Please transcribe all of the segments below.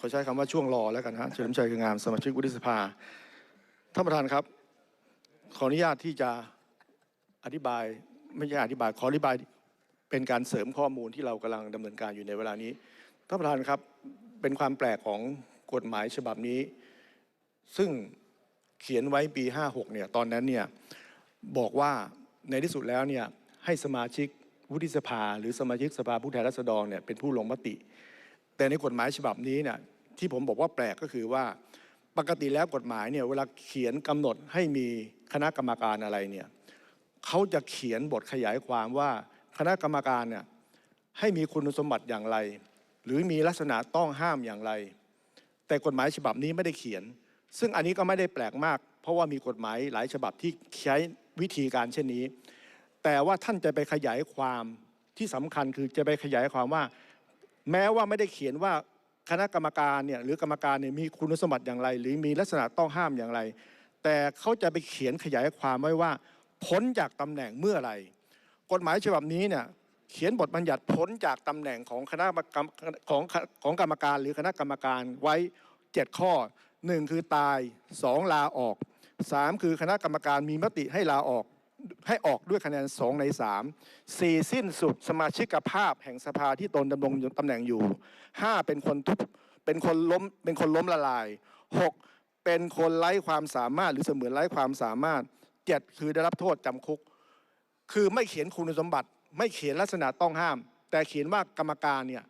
ขอใช้คำว่าช่วงรอแล้วกันฮะเฉลิมชัยคืองามสมาชิกวุฒิสภาท่านประธานครับ ขออนุญาตที่จะอธิบายไม่ใช่อธิบายขออธิบายเป็นการเสริมข้อมูลที่เรากำลังดำเนินการอยู่ในเวลานี้ท่านประธานครับเป็นความแปลกของกฎหมายฉบับนี้ ซึ่งเขียนไว้ปี 56เนี่ยตอนนั้นเนี่ยบอกว่าในที่สุดแล้วเนี่ยให้สมาชิกวุฒิสภา หรือสมาชิกสภาผู้แทนราษฎรเนี่ยเป็นผู้ลงมติ แต่ในกฎหมายฉบับนี้เนี่ยที่ผมบอกว่าแปลกก็คือว่า ปกติแล้วกฎหมายเนี่ยเวลาเขียนกำหนดให้มีคณะกรรมการอะไรเนี่ยเขาจะเขียนบทขยายความว่าคณะกรรมการเนี่ยให้มีคุณสมบัติอย่างไร หรือมีลักษณะต้องห้ามอย่างไร แต่กฎหมายฉบับนี้ไม่ได้เขียน ซึ่งอันนี้ก็ไม่ได้แปลกมาก เพราะว่ามีกฎหมายหลายฉบับที่ใช้วิธีการเช่นนี้ แต่ว่าท่านจะไปขยายความที่สำคัญคือจะไปขยายความว่า แม้ว่าไม่ได้เขียนว่าคณะกรรมการเนี่ยหรือกรรมการเนี่ยมีคุณสมบัติอย่างไร หรือมีลักษณะต้องห้ามอย่างไร แต่เขาจะไปเขียนขยายความไว้ว่าพ้นจากตำแหน่งเมื่อไหรกฎหมายฉบับนี้เนี่ยเขียนบทบัญญัติพ้นจากตำแหน่งของคณะกรรมของของกรรมการหรือคณะกรรมการไว้ 7 ข้อ 1 คือตาย 2 ลาออก 3 คือคณะกรรมการมีมติให้ลาออก ให้ออกด้วยคะแนน 2 ใน 3 4 สิ้นสุดสมาชิกภาพแห่งสภาที่ตนดำรงตำแหน่งอยู่ 5 เป็นคนทุบเป็นคนล้มเป็นคนล้มละลาย 6 เป็นคนไร้ความสามารถหรือเสมือนไร้ความสามารถ 7 คือได้รับโทษจำคุก คือไม่เขียนคุณสมบัติ ไม่เขียนลักษณะต้องห้าม แต่เขียนว่ากรรมการเนี่ย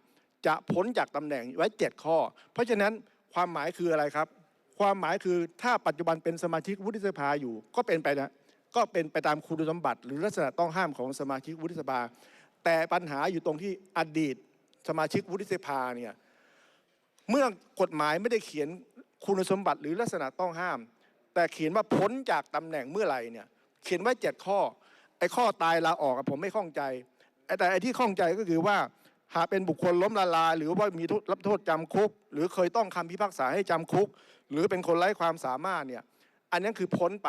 จะพ้นจากตำแหน่งไว้ 7 ข้อ เพราะฉะนั้นความหมายคืออะไรครับ ความหมายคือถ้าปัจจุบันเป็นสมาชิกวุฒิสภาอยู่ก็เป็นไปนะ ก็เป็นไปตามคุณสมบัติ หรือลักษณะต้องห้ามของสมาชิกวุฒิสภา แต่ปัญหาอยู่ตรงที่อดีตสมาชิกวุฒิสภาเนี่ยเมื่อกฎหมายไม่ได้เขียนคุณสมบัติหรือลักษณะต้องห้าม แต่เขียนว่าพ้นจากตำแหน่งเมื่อไหร่เนี่ยเขียนไว้เจ็ดข้อไอ้ข้อตายลาออกผมไม่ข้องใจ แต่ไอ้ที่ข้องใจก็คือว่าหากเป็นบุคคลล้มละลาย หรือว่ามีรับโทษจำคุก หรือเคยต้องคำพิพากษาให้จำคุก หรือเป็นคนไร้ความสามารถเนี่ยอันนั้นคือพ้นไป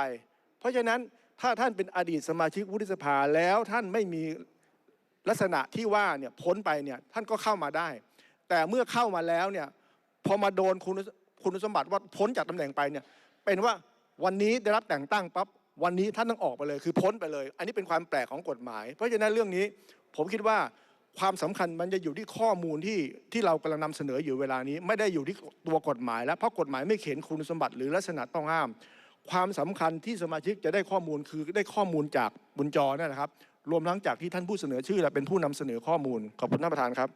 เพราะฉะนั้น ถ้าท่านเป็นอดีตสมาชิกวุฒิสภาแล้วท่านไม่มีลักษณะที่ว่าเนี่ยพ้นไปเนี่ยท่านก็เข้ามาได้ แต่เมื่อเข้ามาแล้วเนี่ยพอมาโดนคุณคุณสมบัติว่าพ้นจากตำแหน่งไปเนี่ยเป็นว่าวันนี้ได้รับแต่งตั้งปั๊บวันนี้ท่านต้องออกไปเลย คือพ้นไปเลย อันนี้เป็นความแปลกของกฎหมาย เพราะฉะนั้นเรื่องนี้ผมคิดว่าความสำคัญมันจะอยู่ที่ข้อมูลที่ที่เรากำลังนำเสนออยู่เวลานี้ ไม่ได้อยู่ที่ตัวกฎหมายแล้วเพราะกฎหมายไม่เขียนคุณสมบัติหรือลักษณะต้องห้าม ความสำคัญที่สมาชิกจะได้ข้อมูลคือได้ข้อมูลจากบุญจอนะครับ รวมทั้งจากที่ท่านผู้เสนอชื่อและเป็นผู้นำเสนอข้อมูลขอบคุณท่านประธานครับ